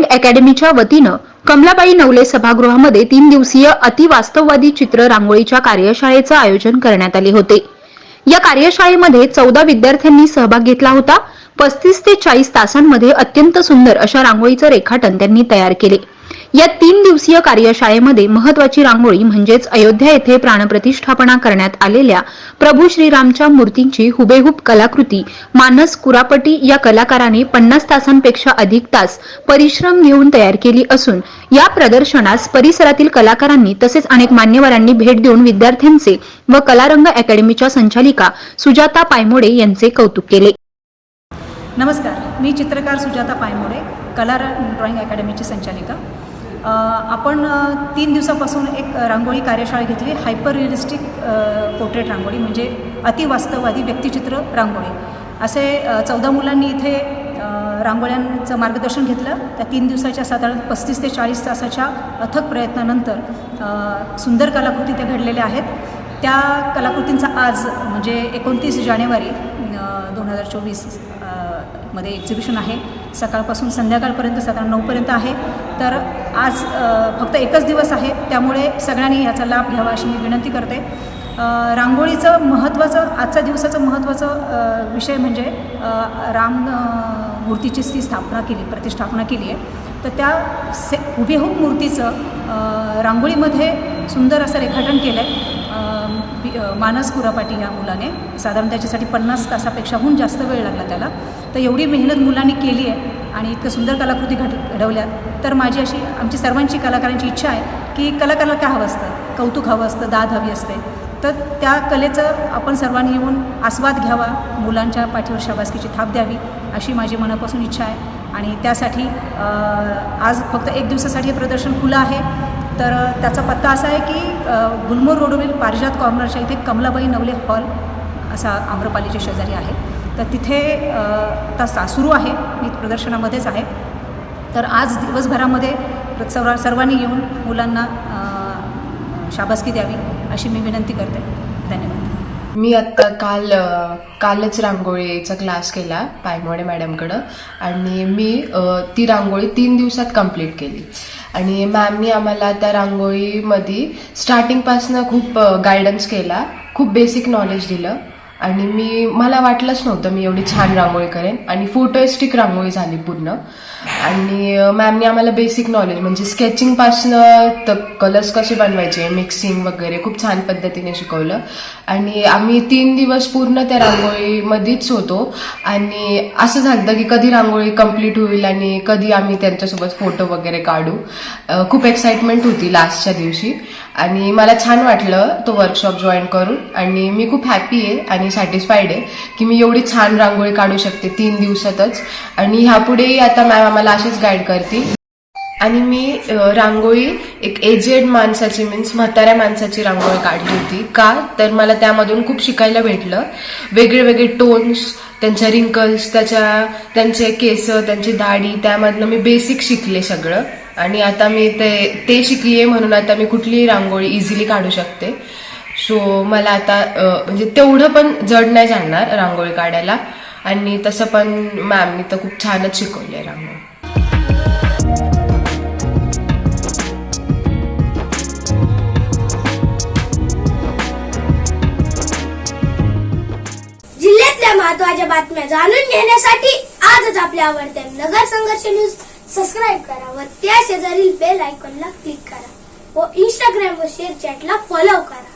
अकॅडमीच्या वतीनं कमलाबाई नवले सभागृहामध्ये तीन दिवसीय अतिवास्तववादी चित्र रांगोळीच्या कार्यशाळेचं आयोजन करण्यात आले होते. या कार्यशाळेमध्ये चौदा विद्यार्थ्यांनी सहभाग घेतला होता. पस्तीस ते चाळीस तासांमध्ये अत्यंत सुंदर अशा रांगोळीचं रेखाटन त्यांनी तयार केले. या तीन दिवसीय कार्यशाळेमध्ये महत्वाची रांगोळी म्हणजेच अयोध्या येथे प्राणप्रतिष्ठापना करण्यात आलेल्या प्रभू श्रीरामच्या मूर्तींची हुबेहूब कलाकृती मानस कुरापटी या कलाकाराने पन्नास तासांपेक्षा अधिक तास परिश्रम घेऊन तयार केली असून या प्रदर्शनास परिसरातील कलाकारांनी तसेच अनेक मान्यवरांनी भेट देऊन विद्यार्थ्यांचे व कलारंग अकॅडमीच्या संचालिका सुजाता पायमोडे यांचे कौतुक केले. नमस्कार मी चित्रकार सुजाता पायमोडे कला ड्रॉइंग अकॅडमीची संचालिका. आपण तीन दिवसापासून एक रांगोळी कार्यशाळा घेतली हायपर रिअलिस्टिक पोर्ट्रेट रांगोळी म्हणजे अतिवास्तववादी व्यक्तिचित्र रांगोळी. असे चौदा मुलांनी इथे रांगोळ्यांचं मार्गदर्शन घेतलं. त्या तीन दिवसाच्या साधारण पस्तीस ते चाळीस तासाच्या अथक प्रयत्नानंतर सुंदर कलाकृती त्या घडलेल्या आहेत. त्या कलाकृतींचा आज म्हणजे एकोणतीस जानेवारी दोन हजार चोवीसमध्ये एक्झिबिशन आहे. सकाळपासून संध्याकाळपर्यंत साधारण नऊपर्यंत आहे. तर आज फक्त एकच दिवस आहे. त्यामुळे सगळ्यांनी याचा लाभ घ्यावा अशी मी विनंती करते. रांगोळीचं महत्त्वाचं आजच्या दिवसाचं महत्त्वाचं विषय म्हणजे राम मूर्तीची ती स्थापना केली प्रतिष्ठापना केली आहे. तर त्या से हुबेहूब मूर्तीचं रांगोळीमध्ये सुंदर असं रेखाटन केलं आहे मानस कुरापाटी ह्या मुलाने साधारण त्याच्यासाठी पन्नास तासापेक्षाहून जास्त वेळ लागला त्याला. तर एवढी मेहनत मुलांनी केली आहे आणि इतकं सुंदर कलाकृती घड घडवल्यात. तर माझी अशी आमची सर्वांची कलाकारांची इच्छा आहे की कलाकाराला काय हवं असतं? कौतुक हवं असतं दाद हवी असते. तर त्या कलेचं आपण सर्वांनी येऊन आस्वाद घ्यावा मुलांच्या पाठीवर शाबासकीची थाप द्यावी अशी माझी मनापासून इच्छा आहे. आणि त्यासाठी आज फक्त एक दिवसासाठी हे प्रदर्शन खुलं आहे. तर त्याचा पत्ता असा आहे की गुलमोर रोडवरील पारिजात कॉर्नरच्या इथे कमलाबाई नवले हॉल असा आम्रपालीच्या शेजारी आहे. तर तिथे आता सासुरू आहे. मी प्रदर्शनामध्येच आहे. तर आज दिवसभरामध्ये सर्व सर्वांनी येऊन मुलांना शाबासकी द्यावी अशी मी विनंती करते. धन्यवाद. मी आत्ता काल कालच रांगोळीचा क्लास केला पायमोडे मॅडमकडं आणि मी ती रांगोळी तीन दिवसात कंप्लीट केली. आणि मॅमनी आम्हाला त्या रांगोळीमध्ये स्टार्टिंगपासनं खूप गायडन्स केला. खूप बेसिक नॉलेज दिलं. आणि मी मला वाटलंच नव्हतं मी एवढी छान रांगोळी करेन. आणि फोटोइस्टिक रांगोळी झाली पूर्ण. आणि मॅमने आम्हाला बेसिक नॉलेज म्हणजे स्केचिंगपासनं तर कलर्स कसे बनवायचे मिक्सिंग वगैरे खूप छान पद्धतीने शिकवलं. आणि आम्ही तीन दिवस पूर्ण त्या रांगोळीमध्येच होतो. आणि असं झालं की कधी रांगोळी कंप्लीट होईल आणि कधी आम्ही त्यांच्यासोबत फोटो वगैरे काढू. खूप एक्साइटमेंट होती लास्टच्या दिवशी. आणि मला छान वाटलं तो वर्कशॉप जॉईन करून. आणि मी खूप हॅपी आहे आणि सॅटिस्फाईड आहे की मी एवढी छान रांगोळी काढू शकते तीन दिवसातच. आणि ह्यापुढेही आता मॅम आम्हाला अशीच गाईड करतील. आणि मी रांगोळी एक एजेड माणसाची मीन्स म्हाताऱ्या माणसाची रांगोळी काढली होती. का? तर मला त्यामधून खूप शिकायला भेटलं. वेगळे वेगळे टोन्स त्यांच्या रिंकल्स त्याच्या त्यांचे केस त्यांची दाढी त्यामधनं मी बेसिक शिकले सगळं. आणि आता मी ते ते शिकली आहे म्हणून आता मी कुठलीही रांगोळी इझिली काढू शकते. सो मला आता म्हणजे तेवढं पण जड नाही जाणार रांगोळी काढायला. आणि तसं पण मॅमनी तर खूप छानच शिकवली आहे रांगोळी. जिल्ह्यातल्या महत्त्वाच्या बातम्या जाणून घेण्यासाठी आजच आपल्या आवडत्या नगर संघर्ष न्यूज सबस्क्राईब करा व त्या शेजारील बेल आयकॉनला क्लिक करा व इंस्टाग्राम व शेअर चॅटला फॉलो करा.